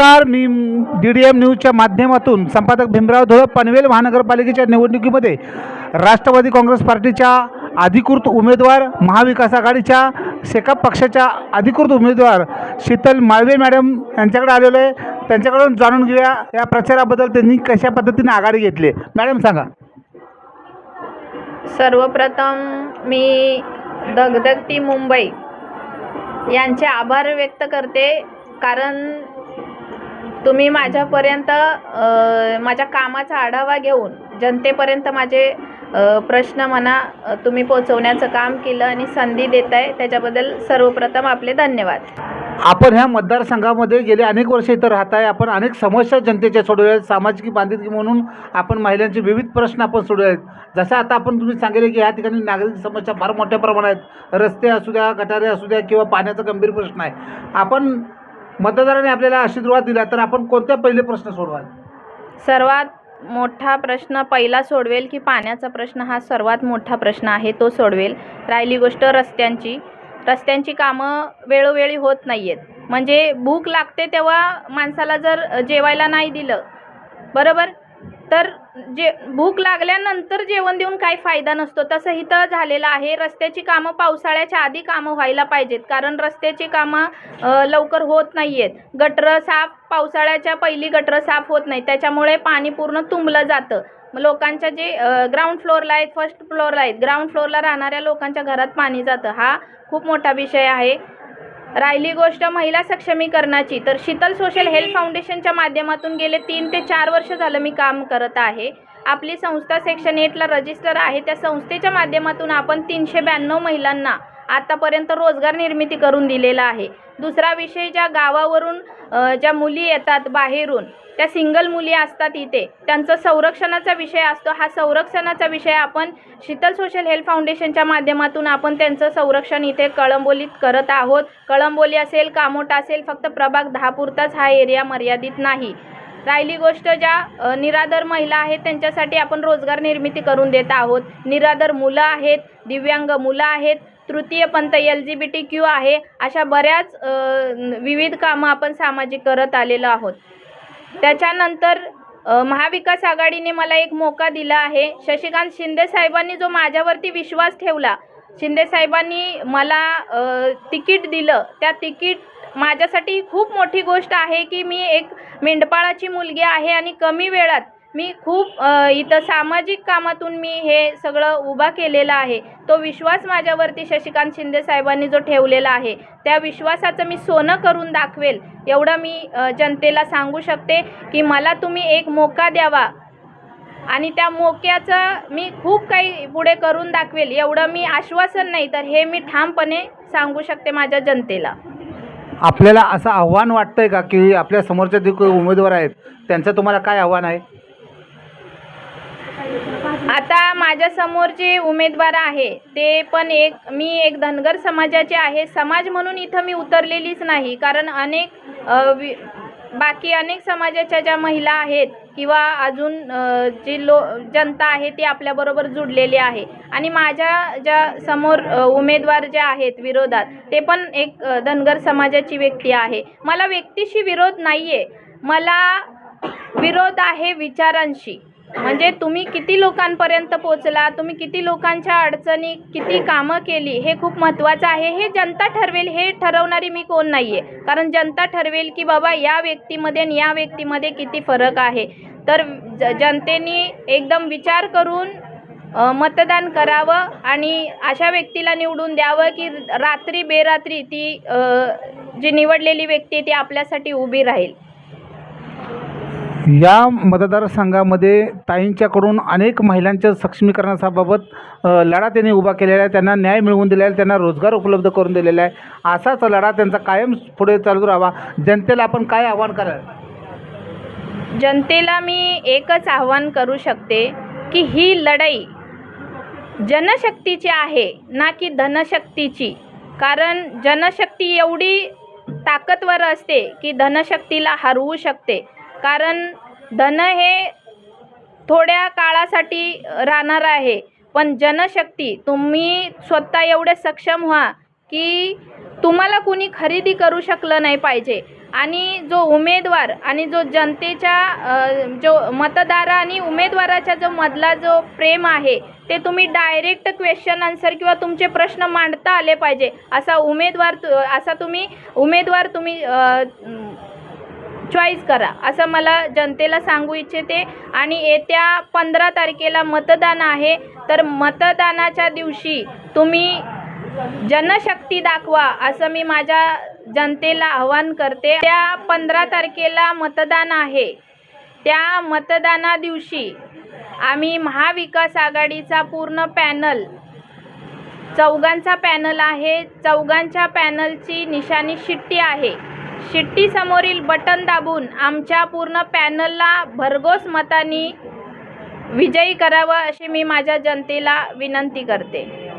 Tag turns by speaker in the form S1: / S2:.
S1: नमस्कार मी D D M न्यूजच्या माध्यमातून संपादक भीमराव धोळप पनवेल महानगरपालिकेच्या निवडणुकीमध्ये राष्ट्रवादी काँग्रेस पार्टीच्या अधिकृत उमेदवार महाविकास आघाडीच्या शेकाप पक्षाच्या अधिकृत उमेदवार शीतल माळवे मॅडम यांच्याकडे आलेलो आहे. त्यांच्याकडून जाणून घेऊया या प्रचाराबद्दल त्यांनी कशा पद्धतीने आघाडी घेतली मॅडम सांगा.
S2: सर्वप्रथम मी दगदगती मुंबई यांचे आभार व्यक्त करते कारण तुम्ही माझ्यापर्यंत माझ्या कामाचा आढावा घेऊन जनतेपर्यंत माझे प्रश्न म्हणा तुम्ही पोचवण्याचं काम केलं आणि संधी देत आहे त्याच्याबद्दल सर्वप्रथम आपले धन्यवाद.
S1: आपण ह्या मतदारसंघामध्ये गेले अनेक वर्ष इथं राहत आहे आपण अनेक समस्या जनतेच्या सोडवल्या आहेत सामाजिक बांधिलकी म्हणून आपण महिलांचे विविध प्रश्न आपण सोडवले आहेत जसं आता आपण तुम्ही सांगितले की ह्या ठिकाणी नागरिक समस्या फार मोठ्या प्रमाणात आहेत. रस्ते असू द्या गटारे असू द्या किंवा पाण्याचा गंभीर प्रश्न आहे. आपण मतदाराने आपल्याला आशीर्वाद दिला तर आपण कोणत्या पहिले प्रश्न सोडवाल?
S2: सर्वात मोठा प्रश्न पहिला सोडवेल की पाण्याचा प्रश्न हा सर्वात मोठा प्रश्न आहे तो सोडवेल. राहिली गोष्ट रस्त्यांची. रस्त्यांची कामं वेळोवेळी होत नाही आहेत म्हणजे भूक लागते तेव्हा माणसाला जर जेवायला नाही दिलं बरोबर? तर जे भूक लागल्यानंतर जेवण देऊन काही फायदा नसतो. तसं इथं झालेलं आहे. रस्त्याची कामं पावसाळ्याच्या आधी कामं व्हायला पाहिजेत. कारण रस्त्याची कामं लवकर होत नाही आहेत गटरं साफ पावसाळ्याच्या पहिली गटरं साफ होत नाही त्याच्यामुळे पाणी पूर्ण तुंबलं जातं. मग लोकांच्या जे ग्राउंड फ्लोअरला आहेत फर्स्ट फ्लोअरला आहेत ग्राउंड फ्लोअरला राहणाऱ्या लोकांच्या घरात पाणी जातं. हा खूप मोठा विषय आहे. राहिली गोष्ट महिला सक्षमीकरणाची. तर शीतल सोशल हेल्थ फाउंडेशनच्या माध्यमातून गेले तीन ते चार वर्ष झालं मी काम करत आहे. आपली संस्था सेक्शन एटला रजिस्टर आहे. त्या संस्थेच्या माध्यमातून आपण तीनशे ब्याण्णव महिलांना आतापर्यंत रोजगार निर्मिती करून दिलेला आहे. दुसरा विषय ज्या गावावरून ज्या मुली येतात बाहेरून त्या सिंगल मुली असतात इथे. त्यांचं संरक्षणाचा विषय असतो. हा संरक्षणाचा विषय आपण शीतल सोशल हेल्थ फाउंडेशनच्या माध्यमातून आपण त्यांचं संरक्षण इथे कळंबोलीत करत आहोत. कळंबोली असेल कामोटा असेल फक्त प्रभाग दहापुरताच हा एरिया मर्यादित नाही. राहिली गोष्ट ज्या अ, निराधार महिला आहेत त्यांच्यासाठी आपण रोजगार निर्मिती करून देत आहोत. निराधार मुलं आहेत दिव्यांग मुलं आहेत तृतीयपंथ L G B T Q आहे अशा बऱ्याच विविध कामं आपण सामाजिक करत आलेलो आहोत. त्याच्यानंतर महाविकास आघाडीने मला एक मोका दिला आहे. शशिकांत शिंदे साहेबांनी जो माझ्यावरती विश्वास ठेवला शिंदे साहेबांनी मला तिकीट दिलं. त्या तिकीट माझ्यासाठी खूप मोठी गोष्ट आहे की मी एक मेंढपाळाची मुलगी आहे आणि कमी वेळात मी खूप इथं सामाजिक कामातून मी हे सगळं उभा केलेला आहे. तो विश्वास माझ्यावरती शशिकांत शिंदे साहेबांनी जो ठेवलेला आहे त्या विश्वासाचं मी सोनं करून दाखवेल एवढं मी जनतेला सांगू शकते की मला तुम्ही एक मोका द्यावा. आणि त्या मोक्याचं मी खूप काही पुढे करून दाखवेल एवढं मी आश्वासन नाही तर हे मी ठामपणे सांगू शकते माझ्या जनतेला.
S1: आपल्याला असं आव्हान वाटतंय का की आपल्या समोरच्या जे उमेदवार आहेत त्यांचं तुम्हाला काय आव्हान आहे?
S2: आता माझ्यासमोर जे उमेदवार आहे ते पण एक मी एक धनगर समाजाचे आहे. समाज म्हणून इथं मी उतरलेलीच नाही. कारण अनेक वि बाकी अनेक समाजाच्या ज्या महिला आहेत किंवा अजून जी लो जनता आहे ती आपल्याबरोबर जुडलेली आहे. आणि माझ्या ज्या समोर उमेदवार जे आहेत विरोधात ते पण एक धनगर समाजाची व्यक्ती आहे. मला व्यक्तीशी विरोध नाही आहे मला विरोध आहे विचारांशी. म्हणजे तुम्ही किती लोकांपर्यंत पोचला तुम्ही किती लोकांच्या अडचणी किती कामं केली हे खूप महत्त्वाचं आहे. हे जनता ठरवेल हे ठरवणारी मी कोण नाही आहे कारण जनता ठरवेल की बाबा या व्यक्तीमध्ये आणि या व्यक्तीमध्ये किती फरक आहे. तर ज जनतेने एकदम विचार करून मतदान करावं आणि अशा व्यक्तीला निवडून द्यावं की रात्री बेरात्री ती जी निवडलेली व्यक्ती ती आपल्यासाठी उभी राहील.
S1: या मतदारसंघामध्ये ताईंच्याकडून अनेक महिलांच्या सक्षमीकरणाबाबत लढा त्यांनी उभा केलेला आहे. त्यांना न्याय मिळवून दिलेला आहे. त्यांना रोजगार उपलब्ध करून दिलेला आहे. असाच लढा त्यांचा कायम पुढे चालू राहावा. जनतेला आपण काय आव्हान कराल?
S2: जनतेला मी एकच आव्हान करू शकते की ही लढाई जनशक्तीची आहे ना की धनशक्तीची. कारण जनशक्ती एवढी ताकदवर असते की धनशक्तीला हरवू शकते. कारण धन हे थोड्या काळासाठी राहणार आहे. पण जनशक्ती तुम्ही स्वतः एवढे सक्षम व्हा की तुम्हाला कुणी खरेदी करू शकलं नाही पाहिजे. आणि जो उमेदवार आणि जो जनतेच्या जो मतदार आणि उमेदवाराच्या जो मधला जो प्रेम आहे ते तुम्ही डायरेक्ट क्वेश्चन आन्सर किंवा तुमचे प्रश्न मांडता आले पाहिजे. असा उमेदवार तु- असा तुम्ही उमेदवार तुम्ही चॉईस करा. असं मला जनतेला सांगू इच्छिते. आणि येत्या पंधरा तारखेला मतदान आहे तर मतदानाच्या दिवशी तुम्ही जनशक्ती दाखवा असं मी माझ्या जनतेला आवाहन करते. त्या पंधरा तारखेला मतदान आहे. त्या मतदाना दिवशी आम्ही महाविकास आघाडीचा पूर्ण पॅनल चौघांचा पॅनल आहे. चौघांच्या पॅनलची निशाणी शिट्टी आहे. शिट्टीसमोरील बटन दाबून आमच्या पूर्ण पॅनलला भरघोस मतांनी विजयी करावं अशी मी माझ्या जनतेला विनंती करते.